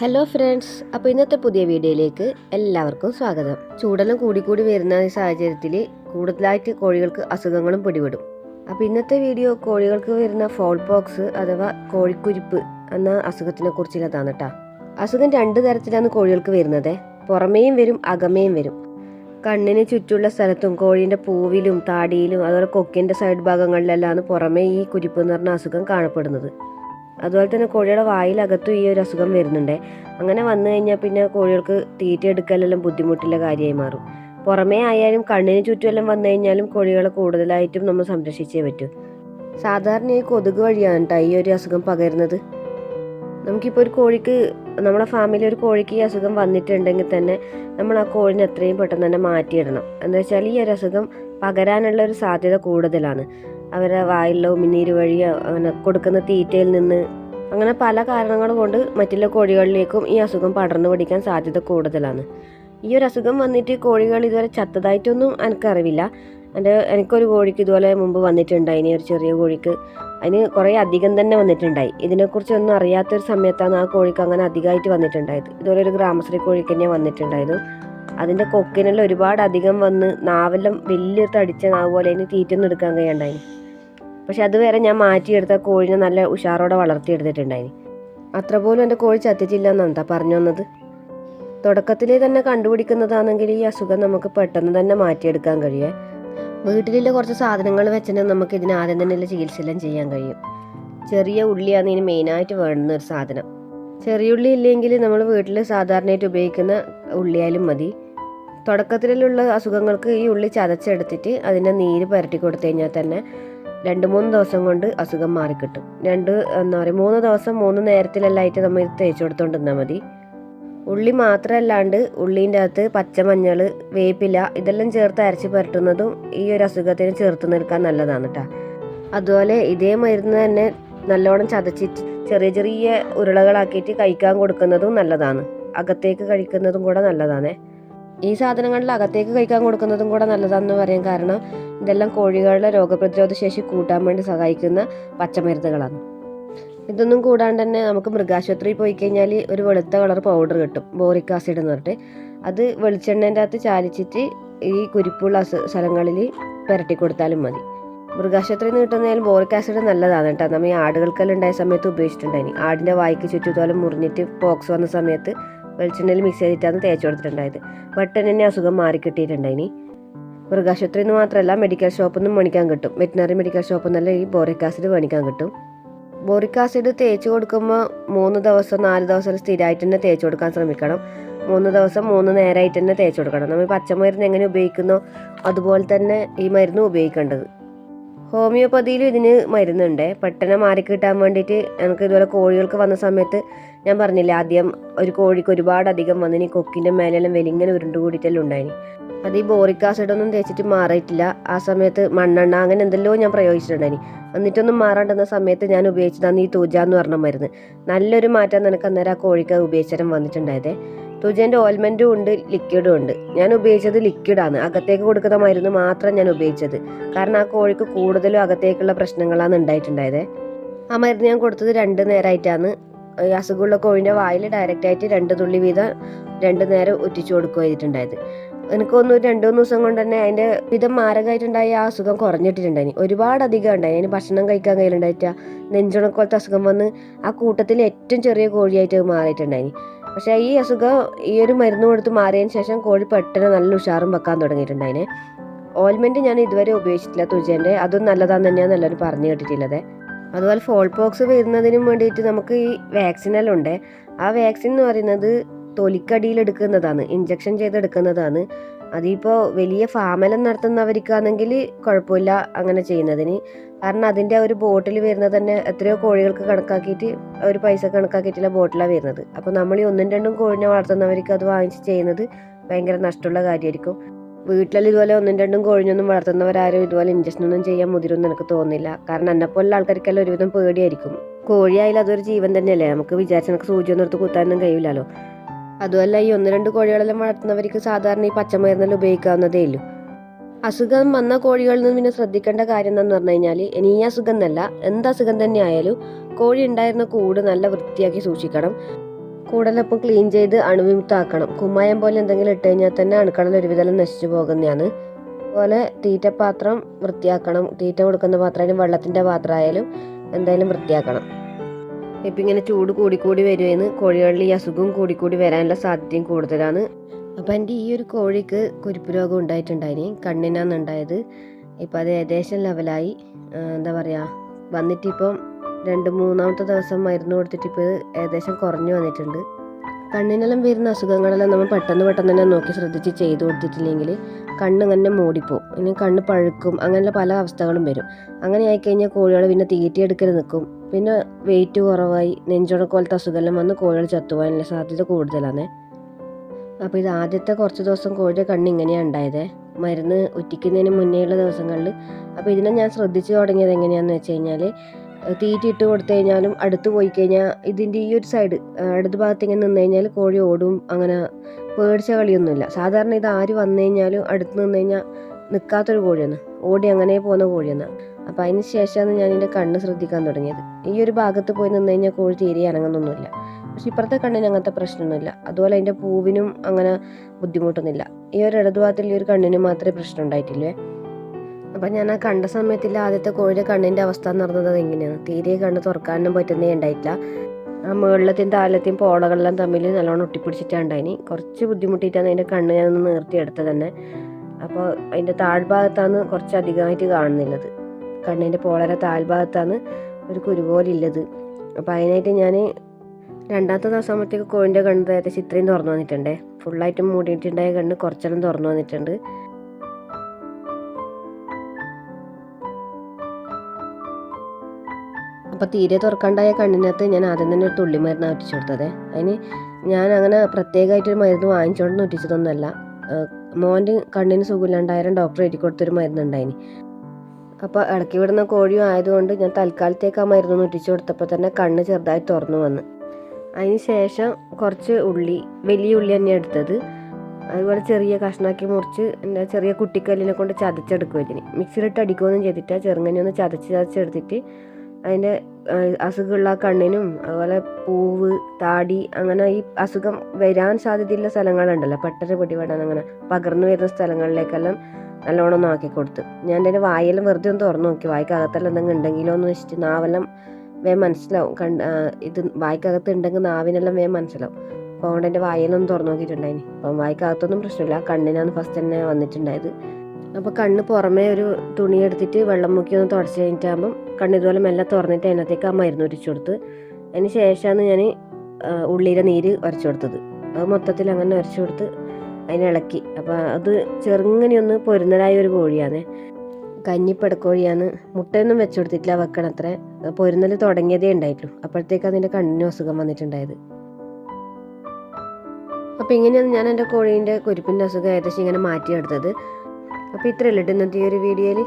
Hello friends അപ്പോൾ ഇന്നത്തെ പുതിയ വീഡിയോയിലേക്ക് എല്ലാവർക്കും സ്വാഗതം. ചൂടെല്ലാം കൂടിക്കൂടി വരുന്ന ഈ സാഹചര്യത്തിൽ കൂടുതലായിട്ട് കോഴികൾക്ക് അസുഖങ്ങളും പിടിപെടും. അപ്പോൾ ഇന്നത്തെ വീഡിയോ കോഴികൾക്ക് വരുന്ന ഫോൾ പോക്സ് അഥവാ കോഴിക്കുരുപ്പ് എന്ന അസുഖത്തിനെ കുറിച്ചുള്ളതാണ് കേട്ടോ അസുഖം രണ്ട് തരത്തിലാണ് കോഴികൾക്ക് വരുന്നത്. പുറമേയും വരും അകമേയും വരും. കണ്ണിന് ചുറ്റുള്ള സ്ഥലത്തും കോഴീന്റെ പൂവിലും താടിയിലും അതുപോലെ കൊക്കിന്റെ സൈഡ് ഭാഗങ്ങളിലെല്ലാം പുറമേ ഈ കുരിപ്പ് എന്ന് പറഞ്ഞ അസുഖം കാണപ്പെടുന്നത്. അതുപോലെ തന്നെ കോഴിയുടെ വായിലകത്തും ഈ ഒരു അസുഖം വരുന്നുണ്ട്. അങ്ങനെ വന്നു കഴിഞ്ഞാൽ പിന്നെ കോഴികൾക്ക് തീറ്റ എടുക്കലെല്ലാം ബുദ്ധിമുട്ടുള്ള കാര്യമായി മാറും. പുറമേ ആയാലും കണ്ണിന് ചുറ്റുമെല്ലാം വന്നു കഴിഞ്ഞാലും കോഴികളെ കൂടുതലായിട്ടും നമ്മൾ സംരക്ഷിച്ചേ പറ്റൂ. സാധാരണ ഈ കൊതുക് വഴിയാണ് കേട്ടോ ഈ ഒരു അസുഖം പകരുന്നത്. നമുക്കിപ്പോൾ ഒരു കോഴിക്ക് നമ്മുടെ ഫാമിലി ഒരു കോഴിക്ക് ഈ അസുഖം വന്നിട്ടുണ്ടെങ്കിൽ തന്നെ നമ്മൾ ആ കോഴിനെ എത്രയും പെട്ടെന്ന് തന്നെ മാറ്റിയിടണം. എന്താ വെച്ചാൽ ഈ ഒരു അസുഖം പകരാനുള്ള ഒരു സാധ്യത കൂടുതലാണ്. അവരെ വായിലോ ഉമിനീര് വഴിയോ അങ്ങനെ കൊടുക്കുന്ന തീറ്റയിൽ നിന്ന് അങ്ങനെ പല കാരണങ്ങൾ കൊണ്ട് മറ്റുള്ള കോഴികളിലേക്കും ഈ അസുഖം പടർന്നു പിടിക്കാൻ സാധ്യത കൂടുതലാണ്. ഈ ഒരു അസുഖം വന്നിട്ട് കോഴികൾ ഇതുവരെ ചത്തതായിട്ടൊന്നും എനിക്കറിവില്ല. എന്റെ എനിക്കൊരു കോഴിക്ക് ഇതുപോലെ മുമ്പ് വന്നിട്ടുണ്ടായിനി ഒരു ചെറിയ കോഴിക്ക് അതിന് കുറേ അധികം തന്നെ വന്നിട്ടുണ്ടായി. ഇതിനെക്കുറിച്ചൊന്നും അറിയാത്തൊരു സമയത്താണ് ആ കോഴിക്ക് അങ്ങനെ അധികമായിട്ട് വന്നിട്ടുണ്ടായത്. ഇതുപോലെ ഒരു ഗ്രാമശ്രീ കോഴിക്ക് തന്നെ വന്നിട്ടുണ്ടായത്. അതിന്റെ കൊക്കിനെല്ലാം ഒരുപാട് അധികം വന്ന് നാവെല്ലാം വലിയ തടിച്ച നാവ് പോലെ അതിന് തീറ്റൊന്നും എടുക്കാൻ കഴിയണ്ടായിന് പക്ഷെ അതുവരെ ഞാൻ മാറ്റിയെടുത്ത കോഴിനെ നല്ല ഉഷാറോടെ വളർത്തിയെടുത്തിട്ടുണ്ടായിന്. അത്ര പോലും എന്റെ കോഴി ചത്തിച്ചില്ല എന്നാ പറഞ്ഞു വന്നത്? തുടക്കത്തിലേ തന്നെ കണ്ടുപിടിക്കുന്നതാണെങ്കിൽ ഈ അസുഖം നമുക്ക് പെട്ടെന്ന് തന്നെ മാറ്റിയെടുക്കാൻ കഴിയേ. വീട്ടിലുള്ള കുറച്ച് സാധനങ്ങൾ വെച്ചിട്ട് നമുക്ക് ഇതിന് ആദ്യം തന്നെയുള്ള ചികിത്സയെല്ലാം ചെയ്യാൻ കഴിയും. ചെറിയ ഉള്ളിയാണ് ഇതിന് മെയിനായിട്ട് വേണ്ടുന്ന ഒരു സാധനം. ചെറിയ ഉള്ളി ഇല്ലെങ്കിൽ നമ്മൾ വീട്ടിൽ സാധാരണയായിട്ട് ഉപയോഗിക്കുന്ന ഉള്ളിയാലും മതി. തുടക്കത്തിലുള്ള അസുഖങ്ങൾക്ക് ഈ ഉള്ളി ചതച്ചെടുത്തിട്ട് അതിന്റെ നീര് പുരട്ടി കൊടുത്തു കഴിഞ്ഞാൽ തന്നെ രണ്ട് മൂന്ന് ദിവസം കൊണ്ട് അസുഖം മാറിക്കിട്ടും. രണ്ട് എന്താ പറയുക മൂന്ന് ദിവസം മൂന്ന് നേരത്തിലെല്ലാമായിട്ട് നമ്മൾ ഇത് തേച്ച് കൊടുത്തോണ്ടിരുന്നാൽ മതി. ഉള്ളി മാത്രമല്ലാണ്ട് ഉള്ളീന്റെ അകത്ത് പച്ചമഞ്ഞൾ വേപ്പില ഇതെല്ലാം ചേർത്ത് അരച്ച് പുരട്ടുന്നതും ഈ ഒരു അസുഖത്തിന് ചേർത്ത് നിൽക്കാൻ നല്ലതാണ് കേട്ടോ. അതുപോലെ ഇതേ മരുന്ന് തന്നെ നല്ലോണം ചതച്ചിട്ട് ചെറിയ ചെറിയ ഉരുളകളാക്കിയിട്ട് കഴിക്കാൻ കൊടുക്കുന്നതും നല്ലതാണ്. അകത്തേക്ക് കഴിക്കുന്നതും കൂടെ നല്ലതാണ്. ഈ സാധനങ്ങളിൽ അകത്തേക്ക് കഴിക്കാൻ കൊടുക്കുന്നതും കൂടെ നല്ലതാണെന്ന് പറയാൻ കാരണം ഇതെല്ലാം കോഴികളുടെ രോഗപ്രതിരോധ ശേഷി കൂട്ടാൻ വേണ്ടി സഹായിക്കുന്ന പച്ചമരുന്നുകളാണ്. ഇതൊന്നും കൂടാണ്ട് തന്നെ നമുക്ക് മൃഗാശുപത്രിയിൽ പോയി കഴിഞ്ഞാൽ ഒരു വെളുത്ത കളർ പൗഡർ കിട്ടും ബോറിക് ആസിഡ് എന്ന് പറഞ്ഞിട്ട്. അത് വെളിച്ചെണ്ണേന്റെ അകത്ത് ചാലിച്ചിട്ട് ഈ കുരിപ്പുള്ള സ്ഥലങ്ങളിൽ പുരട്ടി കൊടുത്താലും മതി. മൃഗാശുപത്രിയിൽ നിന്ന് കിട്ടുന്നതിൽ ബോറിക് ആസിഡ് നല്ലതാണ് കേട്ടോ. നമ്മൾ ഈ ആടുകൾക്കെല്ലാം ഉണ്ടായ സമയത്ത് ഉപയോഗിച്ചിട്ടുണ്ടായിരുന്നു ആടിന്റെ വായിക്ക് ചുറ്റുതോലം മുറിഞ്ഞിട്ട് പോക്സ് വന്ന സമയത്ത് വെളിച്ചെണ്ണയിൽ മിക്സ് ചെയ്തിട്ടാണ് തേച്ച് കൊടുത്തിട്ടുണ്ടായത്. പെട്ടെന്ന് തന്നെ അസുഖം മാറി ഇനി മൃഗാശുപത്രിയിൽ നിന്ന് മാത്രമല്ല മെഡിക്കൽ ഷോപ്പിൽ നിന്നും മേടിക്കാൻ കിട്ടും. വെറ്റിനറി മെഡിക്കൽ ഷോപ്പിൽ നിന്നല്ല ഈ ബോറിക് ആസിഡ് മേടിക്കാൻ കിട്ടും. ബോറിക് ആസിഡ് തേച്ച് കൊടുക്കുമ്പോൾ മൂന്ന് ദിവസം നാല് ദിവസം സ്ഥിരമായിട്ട് തന്നെ തേച്ച് കൊടുക്കാൻ ശ്രമിക്കണം. മൂന്ന് ദിവസം മൂന്ന് നേരമായിട്ട് തന്നെ തേച്ച് കൊടുക്കണം. നമ്മൾ പച്ചമരുന്ന് എങ്ങനെ ഉപയോഗിക്കുന്നോ അതുപോലെ തന്നെ ഈ മരുന്ന് ഉപയോഗിക്കേണ്ടത്. ഹോമിയോപ്പതിയിലും ഇതിന് മരുന്നുണ്ട്. പെട്ടെന്ന് മാറിക്കിട്ടാൻ വേണ്ടിയിട്ട് എനിക്ക് ഇതുപോലെ കോഴികൾക്ക് വന്ന സമയത്ത് ഞാൻ പറഞ്ഞില്ല ആദ്യം ഒരു കോഴിക്ക് ഒരുപാട് അധികം വന്നിനി കൊക്കിന്റെ മേലെല്ലാം വലിങ്ങനെ ഉരുണ്ട് കൂടിയിട്ടെല്ലാം ഉണ്ടായിന്. അത് ഈ ബോറിക് ആസിഡ് ഒന്നും തേച്ചിട്ട് മാറിയിട്ടില്ല. ആ സമയത്ത് മണ്ണെണ്ണ അങ്ങനെ എന്തെല്ലോ ഞാൻ പ്രയോഗിച്ചിട്ടുണ്ടായിന്. എന്നിട്ടൊന്നും മാറാണ്ടെന്ന സമയത്ത് ഞാൻ ഉപയോഗിച്ചതാണ് ഈ തൂജ എന്ന് പറഞ്ഞ മരുന്ന്. നല്ലൊരു മാറ്റം നിനക്ക് അന്നേരം ആ കോഴിക്ക് ഉപയോഗിച്ചാലും വന്നിട്ടുണ്ടായതേ. തുജന്റെ ഓയിൽമെന്റും ഉണ്ട് ലിക്വിഡും ഉണ്ട്. ഞാൻ ഉപയോഗിച്ചത് ലിക്വിഡാണ് അകത്തേക്ക് കൊടുക്കുന്ന മരുന്ന് മാത്രം ഞാൻ ഉപയോഗിച്ചത്. കാരണം ആ കോഴിക്ക് കൂടുതലും അകത്തേക്കുള്ള പ്രശ്നങ്ങളാണ് ഉണ്ടായിട്ടുണ്ടായത്. ആ മരുന്ന് ഞാൻ കൊടുത്തത് രണ്ട് നേരമായിട്ടാണ് അസുഖമുള്ള കോഴിന്റെ വായിൽ ഡയറക്റ്റായിട്ട് രണ്ട് തുള്ളി വീതം രണ്ട് നേരം ഒറ്റിച്ചു കൊടുക്കുക ചെയ്തിട്ടുണ്ടായത്. എനിക്കൊന്ന് രണ്ട് മൂന്ന് ദിവസം കൊണ്ട് തന്നെ അതിന്റെ വിധം മാരകമായിട്ടുണ്ടായ ആ അസുഖം കുറഞ്ഞിട്ടുണ്ടായി ഒരുപാട് അധികം ഉണ്ടായി അതിന് ഭക്ഷണം കഴിക്കാൻ കയ്യിലുണ്ടായിട്ട നെഞ്ചുണക്കോലത്തെ അസുഖം വന്ന് ആ കൂട്ടത്തിൽ ഏറ്റവും ചെറിയ കോഴിയായിട്ട് മാറിയിട്ടുണ്ടായി. പക്ഷേ ഈ അസുഖം ഈ ഒരു മരുന്ന് കൊടുത്ത് മാറിയതിന് ശേഷം കോഴി പെട്ടെന്ന് നല്ല ഉഷാറും വെക്കാൻ തുടങ്ങിയിട്ടുണ്ടായിനെ ഓയിൽമെന്റ് ഞാൻ ഇതുവരെ ഉപയോഗിച്ചിട്ടില്ല തുജേന്റെ അതും നല്ലതാന്ന് തന്നെയാണ് എല്ലാവരും പറഞ്ഞു കേട്ടിട്ടുള്ളത്. അതുപോലെ ഫോൾ പോക്സ് വരുന്നതിനും വേണ്ടിയിട്ട് നമുക്ക് ഈ വാക്സിനെല്ലാം ഉണ്ട്. ആ വാക്സിൻ എന്ന് പറയുന്നത് തൊലിക്കടിയിൽ എടുക്കുന്നതാണ്. ഇഞ്ചക്ഷൻ ചെയ്തെടുക്കുന്നതാണ്. അതിപ്പോൾ വലിയ ഫാമെല്ലാം നടത്തുന്നവർക്കാണെങ്കിൽ കുഴപ്പമില്ല അങ്ങനെ ചെയ്യുന്നതിന്. കാരണം അതിന്റെ ഒരു ബോട്ടിൽ വരുന്നത് തന്നെ എത്രയോ കോഴികൾക്ക് കണക്കാക്കിയിട്ട് ഒരു പൈസ കണക്കാക്കിയിട്ടുള്ള ബോട്ടിലാണ് വരുന്നത്. അപ്പോൾ നമ്മൾ ഈ ഒന്നും രണ്ടും കോഴിനെ വളർത്തുന്നവർക്ക് അത് വാങ്ങിച്ച് ചെയ്യുന്നത് ഭയങ്കര നഷ്ടമുള്ള കാര്യമായിരിക്കും വീട്ടിൽ ഇതുപോലെ ഒന്നും രണ്ടും കോഴിഞ്ഞൊന്നും വളർത്തുന്നവരാരും ഇതുപോലെ ഇഞ്ചക്ഷൻ ഒന്നും ചെയ്യാൻ മുതിരുമെന്ന് എനിക്ക് തോന്നുന്നില്ല. കാരണം എന്നെപ്പോലുള്ള ആൾക്കാർക്കെല്ലാം ഒരുവിധം പേടിയായിരിക്കും. കോഴിയായാലും അതൊരു ജീവൻ തന്നെയല്ലേ? നമുക്ക് വിചാരിച്ച നമുക്ക് സൂചി ഒന്നും എടുത്ത് കുത്താനൊന്നും കഴിയില്ലല്ലോ അതുമല്ല ഈ ഒന്ന് രണ്ട് കോഴികളെല്ലാം വളർത്തുന്നവർക്ക് സാധാരണ ഈ പച്ചമരുന്നെല്ലാം ഉപയോഗിക്കാവുന്നതേ ഉള്ളൂ. അസുഖം വന്ന കോഴികളിൽ നിന്ന് പിന്നെ ശ്രദ്ധിക്കേണ്ട കാര്യം എന്താണെന്ന് പറഞ്ഞു കഴിഞ്ഞാൽ ഇനി ഈ അസുഖം എന്നല്ല എന്ത് അസുഖം തന്നെ ആയാലും കോഴി ഉണ്ടായിരുന്ന കൂട് നല്ല വൃത്തിയാക്കി സൂക്ഷിക്കണം. കൂടലപ്പം ക്ലീൻ ചെയ്ത് അണുവിമുക്താക്കണം. കുമ്മായം പോലെ എന്തെങ്കിലും ഇട്ട് കഴിഞ്ഞാൽ തന്നെ അണുക്കളിൽ ഒരുവിധം നശിച്ചു പോകുന്നതാണ്. അതുപോലെ തീറ്റപാത്രം വൃത്തിയാക്കണം. തീറ്റ കൊടുക്കുന്ന പാത്രമായാലും വെള്ളത്തിന്റെ പാത്രമായാലും എന്തായാലും വൃത്തിയാക്കണം. ഇപ്പം ഇങ്ങനെ ചൂട് കൂടിക്കൂടി വരുമെന്ന് കോഴികളിൽ ഈ അസുഖവും കൂടിക്കൂടി വരാനുള്ള സാധ്യതയും കൂടുതലാണ്. അപ്പം എന്റെ ഈ ഒരു കോഴിക്ക് കുരുപ്പ് രോഗം ഉണ്ടായിട്ടുണ്ടായിനി. കണ്ണിനാണ് ഉണ്ടായത്. ഇപ്പം അത് ഏകദേശം ലെവലായി എന്താ പറയുക വന്നിട്ടിപ്പം രണ്ട് മൂന്നാമത്തെ ദിവസം മരുന്ന് കൊടുത്തിട്ടിപ്പോൾ ഏകദേശം കുറഞ്ഞു വന്നിട്ടുണ്ട്. കണ്ണിനെല്ലാം വരുന്ന അസുഖങ്ങളെല്ലാം നമ്മൾ പെട്ടെന്ന് പെട്ടെന്ന് തന്നെ നോക്കി ശ്രദ്ധിച്ച് ചെയ്തു കൊടുത്തിട്ടില്ലെങ്കിൽ കണ്ണ് തന്നെ മൂടിപ്പോവും. ഇനി കണ്ണ് പഴുക്കും. അങ്ങനെയുള്ള പല അവസ്ഥകളും വരും. അങ്ങനെ ആയിക്കഴിഞ്ഞാൽ കോഴികൾ പിന്നെ തീറ്റയെടുക്കൽ നിൽക്കും. പിന്നെ വെയിറ്റ് കുറവായി നെഞ്ചുണക്കോലത്തെ അസുഖമെല്ലാം വന്ന് കോഴികൾ ചത്തുപോകാനുള്ള സാധ്യത കൂടുതലാണ്. അപ്പോൾ ഇത് ആദ്യത്തെ കുറച്ച് ദിവസം കോഴിയുടെ കണ്ണ് ഇങ്ങനെയാണ് ഉണ്ടായത്. മരുന്ന് ഉറ്റിക്കുന്നതിന് മുന്നേയുള്ള ദിവസങ്ങളിൽ. അപ്പോൾ ഇതിനെ ഞാൻ ശ്രദ്ധിച്ചു തുടങ്ങിയത് എങ്ങനെയാണെന്ന് വെച്ച് കഴിഞ്ഞാൽ തീറ്റ ഇട്ട് കൊടുത്തു കഴിഞ്ഞാലും അടുത്ത് പോയി കഴിഞ്ഞാൽ ഇതിന്റെ ഈ ഒരു സൈഡ് അടുത്ത ഭാഗത്ത് ഇങ്ങനെ നിന്ന് കഴിഞ്ഞാൽ കോഴി ഓടും അങ്ങനെ പേടിച്ച കളിയൊന്നുമില്ല. സാധാരണ ഇത് ആര് വന്നു കഴിഞ്ഞാലും അടുത്ത് നിന്ന് കഴിഞ്ഞാൽ നിൽക്കാത്തൊരു കോഴിയാണ്. ഓടി അങ്ങനെ പോകുന്ന കോഴിയാണ്. അപ്പോൾ അതിന് ശേഷമാണ് ഞാൻ എന്റെ കണ്ണ് ശ്രദ്ധിക്കാൻ തുടങ്ങിയത്. ഈ ഒരു ഭാഗത്ത് പോയി നിന്ന് കഴിഞ്ഞാൽ കോഴി തീരെ ഇറങ്ങുന്നൊന്നുമില്ല പക്ഷെ ഇപ്പുറത്തെ കണ്ണിന് അങ്ങനത്തെ പ്രശ്നമൊന്നുമില്ല. അതുപോലെ അതിന്റെ പൂവിനും അങ്ങനെ ബുദ്ധിമുട്ടൊന്നുമില്ല. ഈ ഒരു ഇടതുഭാഗത്തിൽ ഈ ഒരു കണ്ണിന് മാത്രമേ പ്രശ്നം ഉണ്ടായിട്ടില്ലേ അപ്പം ഞാൻ ആ കണ്ട സമയത്തിൽ ആദ്യത്തെ കോഴിയുടെ കണ്ണിന്റെ അവസ്ഥ എന്ന് പറഞ്ഞത് എങ്ങനെയാണ്? തീരെ കണ്ണ് തുറക്കാനും പറ്റുന്നേ ഉണ്ടായിട്ടില്ല. ആ മുകളിലത്തെയും താഴത്തെയും പോളകളെല്ലാം തമ്മിൽ നല്ലോണം ഒട്ടിപ്പിടിച്ചിട്ടാണ് ഉണ്ടായിനി. കുറച്ച് ബുദ്ധിമുട്ടിയിട്ടാണ് അതിന്റെ കണ്ണ് ഞാനൊന്ന് നിർത്തിയെടുത്തത് തന്നെ. അപ്പോൾ അതിന്റെ താഴ്ഭാഗത്താണ് കുറച്ച് അധികമായിട്ട് കാണുന്നില്ലത്. കണ്ണിന്റെ പോളര താഴ്ഭാഗത്താണ് ഒരു കുരുപോലില്ലത് അപ്പോൾ അതിനായിട്ട് ഞാൻ രണ്ടാമത്തെ ദിവസം ആകുമ്പോഴത്തേക്ക് കോഴിന്റെ കണ്ണ് ഏകദേശം ഇത്രയും തുറന്നു വന്നിട്ടുണ്ടേ. ഫുള്ളായിട്ട് മൂടിയിട്ടുണ്ടായ കണ്ണ് കുറച്ചെല്ലാം തുറന്നു വന്നിട്ടുണ്ട്. അപ്പോൾ തീരെ തുറക്കാണ്ടായ കണ്ണിനകത്ത് ഞാൻ ആദ്യം തന്നെ ഒരു തുള്ളി മരുന്നാണ് ഒറ്റിച്ചു കൊടുത്തത്. അതിന് ഞാൻ അങ്ങനെ പ്രത്യേകമായിട്ടൊരു മരുന്ന് വാങ്ങിച്ചുകൊണ്ട് ഒറ്റിച്ചതൊന്നുമല്ല മോന്റെ കണ്ണിന് സുഖമില്ലാണ്ടായാലും ഡോക്ടർ എഴുതി കൊടുത്തൊരു മരുന്നുണ്ടായിന്. അപ്പോൾ ഇടയ്ക്ക് വിടുന്ന കോഴിയും ആയതുകൊണ്ട് ഞാൻ തൽക്കാലത്തേക്ക് ആ മരുന്ന് ഒറ്റിച്ചു കൊടുത്തപ്പോൾ തന്നെ കണ്ണ് ചെറുതായി തുറന്നു വന്ന്. അതിന് ശേഷം കുറച്ച് ഉള്ളി വലിയ ഉള്ളി തന്നെയാണ് എടുത്തത്. അതുപോലെ ചെറിയ കഷ്ണാക്കി മുറിച്ച് എന്താ ചെറിയ കുട്ടിക്കല്ലിനെ കൊണ്ട് ചതച്ചെടുക്കും ഇതിന്. മിക്സിയിലിട്ട് അടിക്കുകയൊന്നും ചെയ്തിട്ട് ചെറുങ്ങനെ ഒന്ന് ചതച്ച് ചതച്ചെടുത്തിട്ട് അതിന്റെ അസുഖമുള്ള കണ്ണിനും അതുപോലെ പൂവ് താടി അങ്ങനെ ഈ അസുഖം വരാൻ സാധ്യതയുള്ള സ്ഥലങ്ങളുണ്ടല്ലോ. പെട്ടെന്ന് പിടിപെടാൻ അങ്ങനെ പകർന്നു വരുന്ന സ്ഥലങ്ങളിലേക്കെല്ലാം നല്ലോണം ആക്കി കൊടുത്ത്. ഞാൻ എന്റെ വായെല്ലാം വെറുതെ ഒന്ന് തുറന്നു നോക്കി. വായ്ക്കകത്തെല്ലാം എന്തെങ്കിലും ഉണ്ടെങ്കിലോ എന്ന് വെച്ചിട്ട് നാവെല്ലാം വേ മനസ്സിലാവും. കണ്ട് ഇത് വായ്ക്കകത്ത് ഉണ്ടെങ്കിൽ നാവിനെല്ലാം വേ മനസ്സിലാവും. അപ്പോൾ അതുകൊണ്ട് എന്റെ വായെല്ലാം തുറന്നു നോക്കിയിട്ടുണ്ടായിന്. അപ്പം വായ്ക്കകത്തൊന്നും പ്രശ്നമില്ല. കണ്ണിനാണ് ഫസ്റ്റ് തന്നെ വന്നിട്ടുണ്ടായത്. അപ്പോൾ കണ്ണ് പുറമേ ഒരു തുണി എടുത്തിട്ട് വെള്ളം മുക്കി ഒന്ന് തുടച്ച് കഴിഞ്ഞിട്ടാകുമ്പം കണ്ണ് ഇതുപോലെ മെല്ലെ തുറന്നിട്ട് അതിനകത്തേക്ക് ആ മരുന്ന് ഒരിച്ചു കൊടുത്ത് അതിന് ശേഷമാണ് ഞാൻ ഉള്ളിയിലെ നീര് ഉരച്ചു കൊടുത്തത്. അത് മൊത്തത്തിൽ അങ്ങനെ ഉരച്ചു കൊടുത്ത് അതിനെ ഇളക്കി. അപ്പോൾ അത് ചെറുങ്ങനെ ഒന്ന് പൊരുന്നതായ ഒരു കോഴിയാണ് കഞ്ഞിപ്പടക്കോഴിയാണ്. മുട്ടയൊന്നും വെച്ചു കൊടുത്തിട്ടില്ല വെക്കണത്രേ. പൊരുന്നൽ തുടങ്ങിയതേ ഉണ്ടായിട്ടുള്ളൂ. അപ്പോഴത്തേക്ക് അതിന്റെ കണ്ണിന് അസുഖം വന്നിട്ടുണ്ടായത്. അപ്പോൾ ഇങ്ങനെയാണ് ഞാൻ എന്റെ കോഴീന്റെ കുരുപ്പിന്റെ അസുഖം ഏകദേശം ഇങ്ങനെ മാറ്റിയെടുത്തത്. അപ്പോൾ ഇത്രയല്ലേ ഇന്നത്തെ ഈ ഒരു വീഡിയോയിൽ